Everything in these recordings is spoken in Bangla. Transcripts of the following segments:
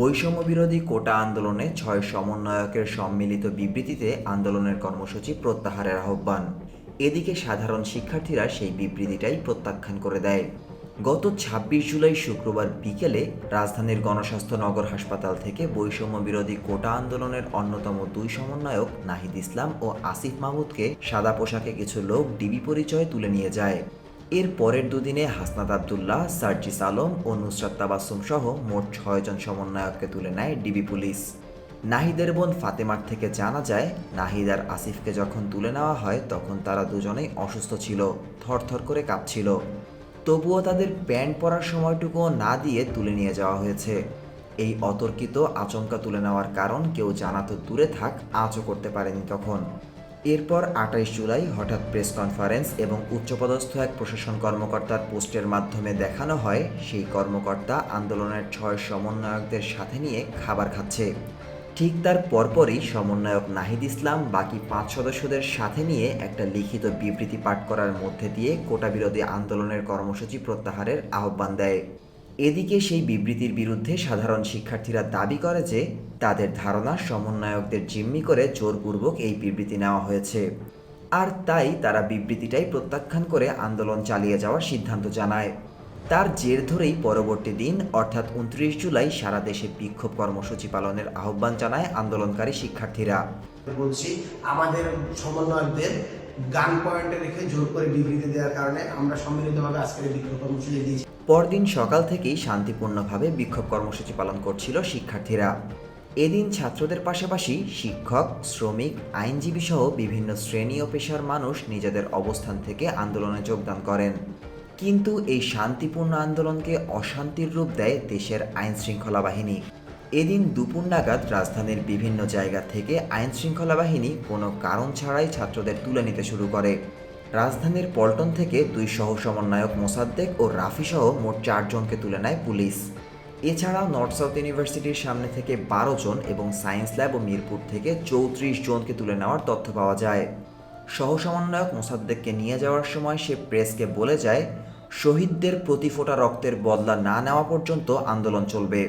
বৈষম্য বিরোধী কোটা আন্দোলনে ছয় সমন্বয়কের সম্মিলিত বিবৃতিতে আন্দোলনের কর্মসূচি প্রত্যাহারের আহ্বান। এদিকে সাধারণ শিক্ষার্থীরা সেই বিবৃতিটাই প্রত্যাখ্যান করে দেয়। গত ছাব্বিশ জুলাই শুক্রবার বিকেলে রাজধানীর গণস্বাস্থ্য নগর হাসপাতাল থেকে বৈষম্য বিরোধী কোটা আন্দোলনের অন্যতম দুই সমন্বয়ক নাহিদ ইসলাম ও আসিফ মাহমুদকে সাদা পোশাকে কিছু লোক ডিবি পরিচয় তুলে নিয়ে যায়। এর পরের দুদিনে হাসনাত আবদুল্লাহ, সার্জিস আলম ও নুসরাত তাবাসুম সহ মোট ছয়জন সমন্বয়ককে তুলে নেয় ডিবি পুলিশ। নাহিদের বোন ফাতেমার থেকে জানা যায়, নাহিদ আর আসিফকে যখন তুলে নেওয়া হয়, তখন তারা দুজনেই অসুস্থ ছিল, থরথর করে কাঁপছিল। তবুও তাদের প্যান্ট পরার সময়টুকুও না দিয়ে তুলে নিয়ে যাওয়া হয়েছে। এই অতর্কিত আচমকা তুলে নেওয়ার কারণ কেউ জানাতো দূরে থাক আঁচও করতে পারেনি তখন এরপর আঠাইশ জুলাই হঠাৎ প্রেস কনফারেন্স এবং উচ্চপদস্থ এক প্রশাসন কর্মকর্তার পোস্টের মাধ্যমে দেখানো হয়, সেই কর্মকর্তা আন্দোলনের ছয় সমন্বয়কদের সাথে নিয়ে খাবার খাচ্ছে। ঠিক তার পরপরই সমন্বয়ক নাহিদ ইসলাম বাকি পাঁচ সদস্যদের সাথে নিয়ে একটা লিখিত বিবৃতি পাঠ করার মধ্যে দিয়ে কোটা বিরোধী আন্দোলনের কর্মসূচি প্রত্যাহারের আহ্বান দেয়। এদিকে সেই বিবৃতির বিরুদ্ধে সাধারণ শিক্ষার্থীরা দাবি করে যে তাদের ধারণা সমন্বয়কদের জিম্মি করে জোরপূর্বক এই বিবৃতি নেওয়া হয়েছে। আর তাই তারা বিবৃতিটাই প্রত্যাখ্যান করে আন্দোলন চালিয়ে যাওয়ার সিদ্ধান্ত জানায়। তার জের ধরেই পরবর্তী দিন, অর্থাৎ উনত্রিশ জুলাই, সারা দেশে বিক্ষোভ কর্মসূচি পালনের আহ্বান জানায় আন্দোলনকারী শিক্ষার্থীরা। বলছি, আমাদের সমন্বয়কদের গান পয়েন্টে রেখে জোর করে বিবৃতি দেওয়ার কারণে আমরা সম্মিলিতভাবে আজকের বিক্ষোভ কর্মসূচি দিয়েছি। পরদিন সকাল থেকেই শান্তিপূর্ণভাবে বিক্ষোভ কর্মসূচি পালন করছিল শিক্ষার্থীরা। এদিন ছাত্রদের পাশাপাশি শিক্ষক, শ্রমিক, আইনজীবী সহ বিভিন্ন শ্রেণি ও পেশার মানুষ নিজেদের অবস্থান থেকে আন্দোলনে যোগদান করেন। কিন্তু এই শান্তিপূর্ণ আন্দোলনকে অশান্তির রূপ দেয় দেশের আইন শৃঙ্খলা বাহিনী। এদিন দুপুর নাগাদ রাজধানীর বিভিন্ন জায়গা থেকে আইন শৃঙ্খলা বাহিনী কোনো কারণ ছাড়াই ছাত্রদের তুলে নিতে শুরু করে। রাজধানীর পল্টন থেকে দুই সহ সমন্বয়ক মোসাদ্দেক ও রাফি সহ মোট চারজনকে তুলে নেয় পুলিশ। এছাড়াও নর্থ সাউথ ইউনিভার্সিটির সামনে থেকে বারো জন এবং সায়েন্স ল্যাব ও মিরপুর থেকে চৌত্রিশ জনকে তুলে নেওয়ার তথ্য পাওয়া যায়। সহ সমন্বয়ক মোসাদ্দেককে নিয়ে যাওয়ার সময় সে প্রেসকে বলে যায়, শহীদদের প্রতি ফোঁটা রক্তের বদলা না নেওয়া পর্যন্ত আন্দোলন চলবে।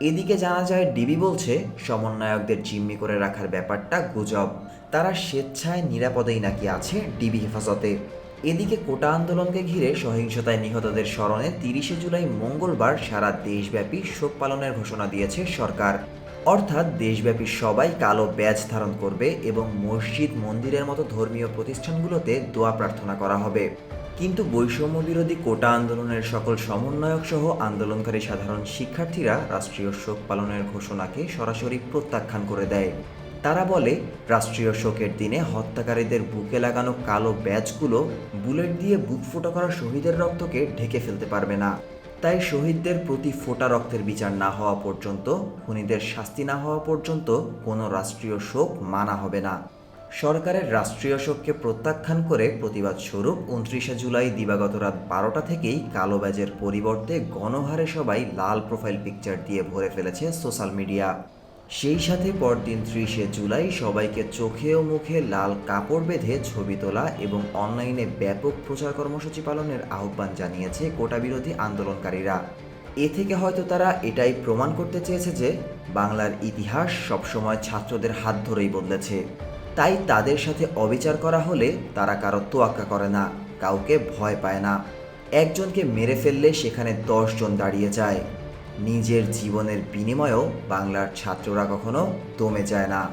এদিকে জানা যায়, ডিবি বলছে, সমন্বয়কদের জিম্মি করে রাখার ব্যাপারটা গুজব। তারা স্বেচ্ছায় নিরাপদেই নাকি আছে ডিবি হেফাজতে। এদিকে কোটা আন্দোলনকে ঘিরে সহিংসতায় নিহতদের স্মরণে তিরিশে জুলাই মঙ্গলবার সারা দেশব্যাপী শোক পালনের ঘোষণা দিয়েছে সরকার। অর্থাৎ দেশব্যাপী সবাই কালো ব্যাজ ধারণ করবে এবং মসজিদ, মন্দিরের মতো ধর্মীয় প্রতিষ্ঠানগুলোতে দোয়া প্রার্থনা করা হবে। কিন্তু বৈষম্য বিরোধী কোটা আন্দোলনের সকল সমন্বয়ক সহ আন্দোলনকারী সাধারণ শিক্ষার্থীরা রাষ্ট্রীয় শোক পালনের ঘোষণাকে সরাসরি প্রত্যাখ্যান করে দেয়। তারা বলে, রাষ্ট্রীয় শোকের দিনে হত্যাকারীদের বুকে লাগানো কালো ব্যাজগুলো বুলেট দিয়ে বুক ফোটা করা শহীদের রক্তকে ঢেকে ফেলতে পারবে না। তাই শহীদদের প্রতি ফোটা রক্তের বিচার না হওয়া পর্যন্ত, খুনিদের শাস্তি না হওয়া পর্যন্ত কোনো রাষ্ট্রীয় শোক মানা হবে না। সরকারের রাষ্ট্রীয় শোককে প্রত্যাখ্যান করে প্রতিবাদ স্বরূপ উনত্রিশে জুলাই দিবাগত রাত বারোটা থেকেই কালো ব্যাজের পরিবর্তে গণহারে সবাই লাল প্রোফাইল পিকচার দিয়ে ভরে ফেলেছে সোশ্যাল মিডিয়া সেই সাথে পরদিন ত্রিশে জুলাই সবাইকে চোখে ও মুখে লাল কাপড় বেঁধে ছবি তোলা এবং অনলাইনে ব্যাপক প্রচার কর্মসূচি পালনের আহ্বান জানিয়েছে কোটা বিরোধী আন্দোলনকারীরা। এ থেকে হয়তো তারা এটাই প্রমাণ করতে চেয়েছে যে বাংলার ইতিহাস সবসময় ছাত্রদের হাত ধরেই বদলেছে। তাই তাদের সাথে অবিচার করা হলে তারা কারও তোয়াক্কা করে না, কাউকে ভয় পায় না। একজনকে মেরে ফেললে সেখানে দশজন দাঁড়িয়ে যায়। নিজের জীবনের বিনিময়েও বাংলার ছাত্ররা কখনো দমে যায় না।